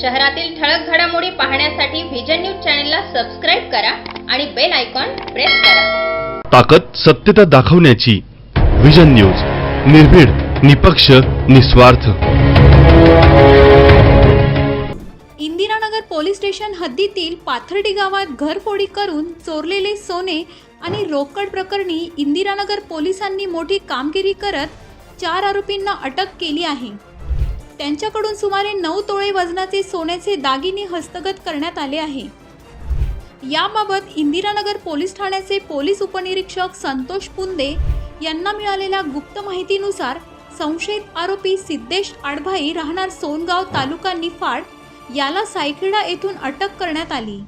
शहरातील ठळक घडामोडी पाहण्यासाठी व्हिजन न्यूज चॅनलला सबस्क्राईब करा आणि बेल आयकॉन प्रेस करा. ताकद सत्यता दाखवण्याची विजन न्यूज निर्भीड निपक्ष निस्वार्थ. इंदिरानगर पोलीस स्टेशन हद्दीतील पाथर्डी गावात घरफोडी करून चोरलेले सोने आणि रोकड प्रकरणी इंदिरानगर पोलिसांनी मोठी कामगिरी करत चार आरोपींना अटक केली आहे. त्यांच्याकडून सुमारे नऊ तोळे वजनाचे सोन्याचे दागिने हस्तगत करण्यात आले आहे. याबाबत इंदिरानगर पोलीस ठाण्याचे पोलीस उपनिरीक्षक संतोष पुंदे यांना मिळालेल्या गुप्त माहितीनुसार संशयित आरोपी सिद्धेश आडभाई राहणार सोनगाव तालुका निफाड याला सायखेडा येथून अटक करण्यात आली.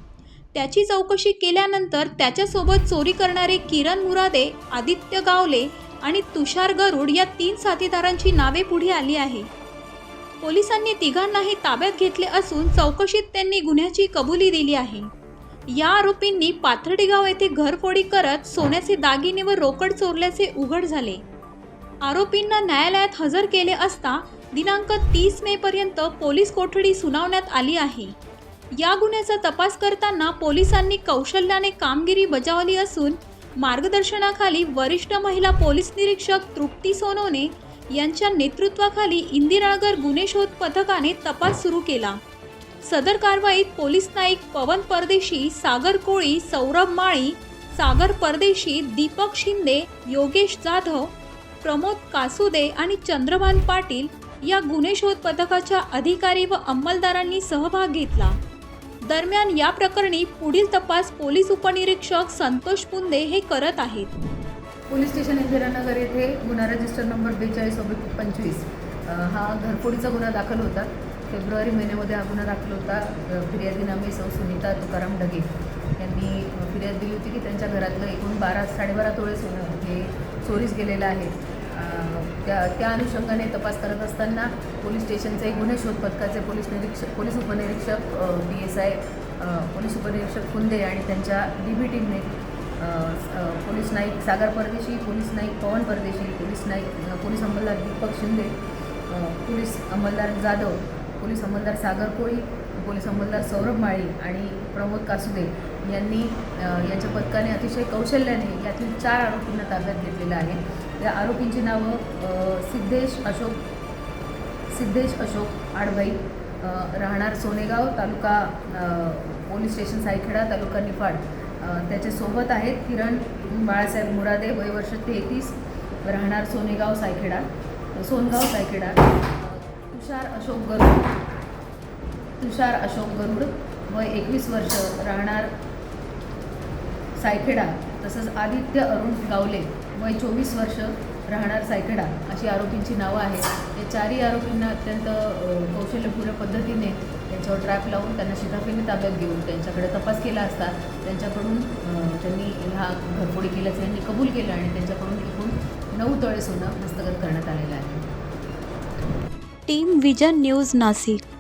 त्याची चौकशी केल्यानंतर त्याच्यासोबत चोरी करणारे किरण मुरादे आदित्य गावले आणि तुषार गरुड या तीन साथीदारांची नावे पुढे आली आहे. पोलिसांनी तिघांनाही ताब्यात घेतले असून चौकशीत त्यांनी गुन्ह्याची कबुली दिली आहे. या आरोपींनी पाथर्डी गाव येथे घरफोडी करत सोन्याचे दागिने व रोकड चोरल्याचे उघड झाले. आरोपींना न्यायालयात हजर केले असता दिनांक तीस मे पर्यंत पोलीस कोठडी सुनावण्यात आली आहे. या गुन्ह्याचा तपास करताना पोलिसांनी कौशल्याने कामगिरी बजावली असून मार्गदर्शनाखाली वरिष्ठ महिला पोलीस निरीक्षक तृप्ती सोनवणे यांच्या नेतृत्वाखाली इंदिरानगर गुन्हे शोध पथकाने तपास सुरू केला. सदर कारवाईत पोलीस नाईक पवन परदेशी सागर कोळी सौरभ माळी सागर परदेशी दीपक शिंदे योगेश जाधव प्रमोद कासुदे आणि चंद्रभान पाटील या गुन्हे शोध पथकाच्या अधिकारी व अंमलदारांनी सहभाग घेतला. दरम्यान या प्रकरणी पुढील तपास पोलीस उपनिरीक्षक संतोष पुंदे हे करत आहेत. पोलीस स्टेशन इंदिरानगर येथे गुन्हा रजिस्टर नंबर बेचाळीस ऑब्लिक पंचवीस हा घरफोडीचा गुन्हा दाखल होता. फेब्रुवारी महिन्यामध्ये हा गुन्हा दाखल होता. अ, फिर्यादी नामे सौ सुनीता तुकाराम ढगे यांनी फिर्याद दिली होती की त्यांच्या घरातलं एकूण बारा साडेबारा तोळे सोनं हे चोरीस गेलेलं आहे. त्या त्या अनुषंगाने तपास करत असताना पोलीस स्टेशनचे गुन्हे शोध पथकाचे पोलीस निरीक्षक पोलीस उपनिरीक्षक डी एस आय पोलीस उपनिरीक्षक फुंदे आणि त्यांच्या डी बी टीमने पोलीस नाईक सागर परदेशी police Naik Pawan Pardeshi police Naik police अंमलदार Deepak Shinde police अंमलदार जाधव पोलीस अंमलदार सागर कोळी पोलीस अंमलदार सौरभ माळी आणि प्रमोद कासुदे यांनी यांच्या पथकाने अतिशय कौशल्याने यातील चार आरोपींना ताब्यात घेतलेलं आहे. त्या आरोपींची नावं सिद्धेश अशोक सिद्धेश अशोक आडबाई राहणार सोनेगाव तालुका पोलीस स्टेशन सायखेडा तालुका निफाड. त्याच्यासोबत आहेत किरण बाळासाहेब मुरादे वय वर्ष तेहतीस राहणार सोनेगाव सायखेडा. सोनगाव सायखेडा. तुषार अशोक गरुड. तुषार अशोक गरुड वय एकवीस वर्ष राहणार सायखेडा. तसंच आदित्य अरुण गावले वय चोवीस वर्ष राहणार सायकडा अशी आरोपींची नावं आहेत. या चारही आरोपींना अत्यंत कौशल्यपूर्ण पद्धतीने त्यांच्यावर ट्रॅप लावून त्यांना शिताफीने ताब्यात घेऊन त्यांच्याकडे तपास केला असता त्यांच्याकडून त्यांनी हा घरफोडी केल्याचं यांनी कबूल केलं आणि त्यांच्याकडून एकूण नऊ तळे सोनं हस्तगत करण्यात आलेलं आहे. Team vision news Nashik.